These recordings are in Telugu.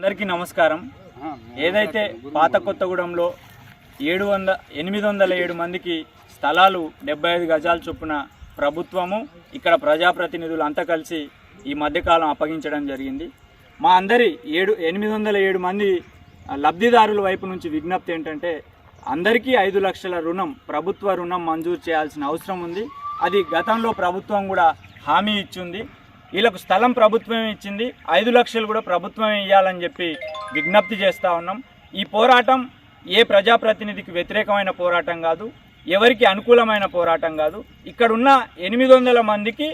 అందరికీ నమస్కారం. ఏదైతే పాత కొత్తగూడెంలో ఏడు వంద ఎనిమిది వందల ఏడు మందికి స్థలాలు డెబ్బై ఐదు గజాల చొప్పున ప్రభుత్వము ఇక్కడ ప్రజాప్రతినిధులు అంతా కలిసి ఈ మధ్యకాలం అప్పగించడం జరిగింది. మా అందరి ఏడు ఎనిమిది వందల ఏడు మంది లబ్ధిదారుల వైపు నుంచి విజ్ఞప్తి ఏంటంటే అందరికీ ఐదు లక్షల రుణం ప్రభుత్వ రుణం మంజూరు చేయాల్సిన అవసరం ఉంది. అది గతంలో ప్రభుత్వం కూడా హామీ ఇచ్చింది. వీళ్ళకు స్థలం ప్రభుత్వమే ఇచ్చింది. ఐదు లక్షలు కూడా ప్రభుత్వమే ఇవ్వాలని చెప్పి విజ్ఞప్తి చేస్తూ ఉన్నాం. ఈ పోరాటం ఏ ప్రజాప్రతినిధికి వ్యతిరేకమైన పోరాటం కాదు ఎవరికి అనుకూలమైన పోరాటం కాదు. ఇక్కడున్న ఎనిమిది వందల మందికి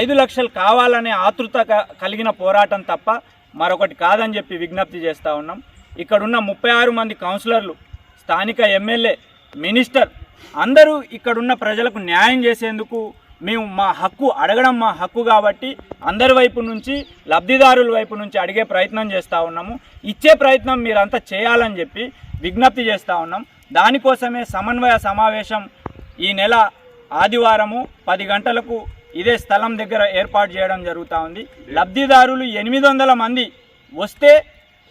ఐదు లక్షలు కావాలనే ఆతృత కలిగిన పోరాటం తప్ప మరొకటి కాదని చెప్పి విజ్ఞప్తి చేస్తూ ఉన్నాం. ఇక్కడున్న ముప్పై ఆరు మంది కౌన్సిలర్లు స్థానిక ఎమ్మెల్యే మినిస్టర్ అందరూ ఇక్కడున్న ప్రజలకు న్యాయం చేసేందుకు మేము మా హక్కు అడగడం మా హక్కు కాబట్టి అందరి వైపు నుంచి లబ్ధిదారుల వైపు నుంచి అడిగే ప్రయత్నం చేస్తూ ఉన్నాము. ఇచ్చే ప్రయత్నం మీరంతా చేయాలని చెప్పి విజ్ఞప్తి చేస్తూ ఉన్నాం. దానికోసమే సమన్వయ సమావేశం ఈ నెల ఆదివారము పది గంటలకు ఇదే స్థలం దగ్గర ఏర్పాటు చేయడం జరుగుతూ ఉంది. లబ్ధిదారులు ఎనిమిది వందల మంది వస్తే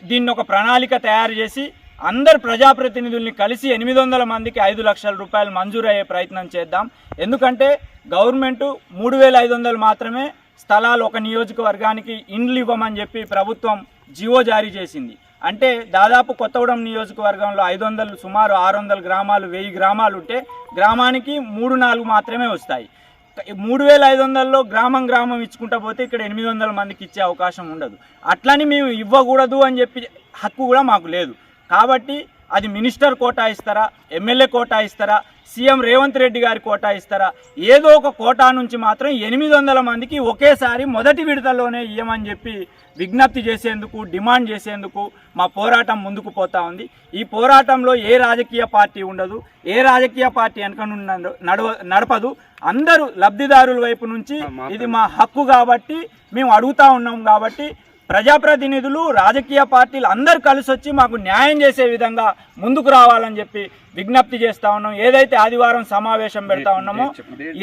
దీన్ని ఒక ప్రణాళిక తయారు చేసి అందరు ప్రజాప్రతినిధుల్ని కలిసి ఎనిమిది వందల మందికి ఐదు లక్షల రూపాయలు మంజూరు అయ్యే ప్రయత్నం చేద్దాం. ఎందుకంటే గవర్నమెంట్ మూడు వేల ఐదు వందలు మాత్రమే స్థలాలు ఒక నియోజకవర్గానికి ఇండ్లు ఇవ్వమని చెప్పి ప్రభుత్వం జీవో జారీ చేసింది. అంటే దాదాపు కొత్తగూడెం నియోజకవర్గంలో ఐదు వందలు సుమారు ఆరు వందల గ్రామాలు వెయ్యి గ్రామాలు ఉంటే గ్రామానికి మూడు నాలుగు మాత్రమే వస్తాయి. మూడు వేల ఐదు వందల్లో గ్రామం గ్రామం ఇచ్చుకుంటా పోతే ఇక్కడ ఎనిమిది వందల మందికి ఇచ్చే అవకాశం ఉండదు. అట్లని మేము ఇవ్వకూడదు అని చెప్పి హక్కు కూడా మాకు లేదు. కాబట్టి అది మినిస్టర్ కోటా ఇస్తారా ఎమ్మెల్యే కోటా ఇస్తారా సీఎం రేవంత్ రెడ్డి గారి కోటా ఇస్తారా? ఏదో ఒక కోటా నుంచి మాత్రం ఎనిమిది వందల మందికి ఒకేసారి మొదటి విడతలోనే ఇవ్వమని చెప్పి విజ్ఞప్తి చేసేందుకు డిమాండ్ చేసేందుకు మా పోరాటం ముందుకు పోతా ఉంది. ఈ పోరాటంలో ఏ రాజకీయ పార్టీ ఉండదు ఏ రాజకీయ పార్టీ వెనక నడవ నడపదు. అందరూ లబ్ధిదారుల వైపు నుంచి ఇది మా హక్కు కాబట్టి మేము అడుగుతా ఉన్నాం కాబట్టి ప్రజాప్రతినిధులు రాజకీయ పార్టీలు అందరు కలిసి వచ్చి మాకు న్యాయం చేసే విధంగా ముందుకు రావాలని చెప్పి విజ్ఞప్తి చేస్తా ఉన్నాం. ఏదైతే ఆదివారం సమావేశం పెడతా ఉన్నామో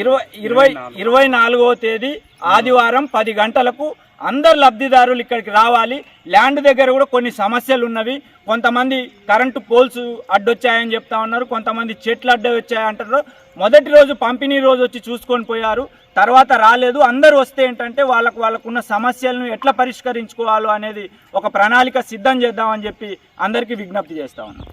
ఇరవై ఇరవై ఇరవై నాలుగవ తేదీ ఆదివారం పది గంటలకు అందరు లబ్ధిదారులు ఇక్కడికి రావాలి. ల్యాండ్ దగ్గర కూడా కొన్ని సమస్యలు ఉన్నవి. కొంతమంది కరెంటు పోల్స్ అడ్డొచ్చాయని చెప్తా ఉన్నారు. కొంతమంది చెట్లు అడ్డొచ్చాయంటారు. మొదటి రోజు పంపిణీ రోజు వచ్చి చూసుకొని పోయారు. తర్వాత రాలేదు. అందరూ వస్తే ఏంటంటే వాళ్ళకు వాళ్ళకున్న సమస్యలను ఎట్లా పరిష్కరించుకోవాలో అనేది ఒక ప్రణాళిక సిద్ధం చేద్దామని చెప్పి అందరికీ విజ్ఞప్తి చేస్తా ఉన్నాం.